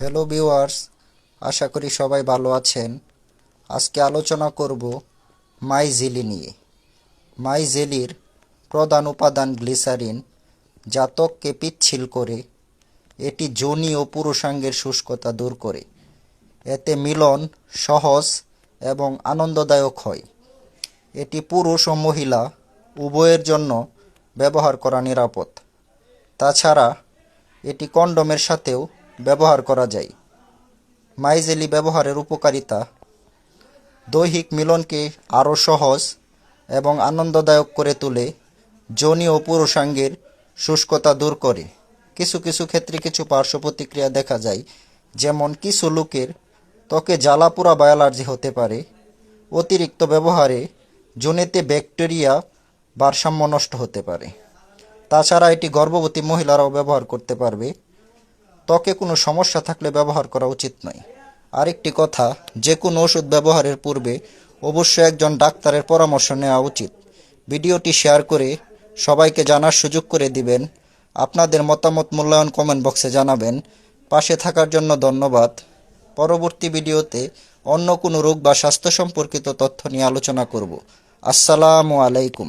Hello viewers আশা করি সবাই ভালো আছেন। আজকে আলোচনা করব মাই জেলি নিয়ে। মাই জেলির প্রধান উপাদান গ্লিসারিন জাতককে পিচ্ছিল করে। এটি যোনি ও পুরুষাঙ্গের শুষ্কতা দূর করে। এতে মিলন সহজ এবং আনন্দদায়ক হয়। এটি পুরুষ ও মহিলা উভয়ের জন্য ব্যবহার করা নিরাপদ। তাছাড়া এটি কন্ডোমের সাথেও ব্যবহার করা যায়। মাইজেলি ব্যবহারের উপকারিতা, দৈহিক মিলনকে আরও সহজ এবং আনন্দদায়ক করে তোলে, যোনি ও পুরুষাঙ্গের শুষ্কতা দূর করে। কিছু কিছু ক্ষেত্রে কিছু পার্শ্ব প্রতিক্রিয়া দেখা যায়, যেমন কিছু লোকের ত্বকে জ্বালাপোড়া বা অ্যালার্জি হতে পারে, অতিরিক্ত ব্যবহারে যোনিতে ব্যাকটেরিয়া ভারসাম্য নষ্ট হতে পারে। তাছাড়া এটি গর্ভবতী মহিলারাও ব্যবহার করতে পারবে। ত্বকে কোনো সমস্যা থাকলে ব্যবহার করা উচিত নয়। আরেকটি কথা, যে কোনো ওষুধ ব্যবহারের পূর্বে অবশ্যই একজন ডাক্তারের পরামর্শ নেওয়া উচিত। ভিডিওটি শেয়ার করে সবাইকে জানার সুযোগ করে দিবেন। আপনাদের মতামত মূল্যায়ন কমেন্ট বক্সে জানাবেন। পাশে থাকার জন্য ধন্যবাদ। পরবর্তী ভিডিওতে অন্য কোনো রোগ বা স্বাস্থ্য সম্পর্কিত তথ্য নিয়ে আলোচনা করব। আসসালামু আলাইকুম।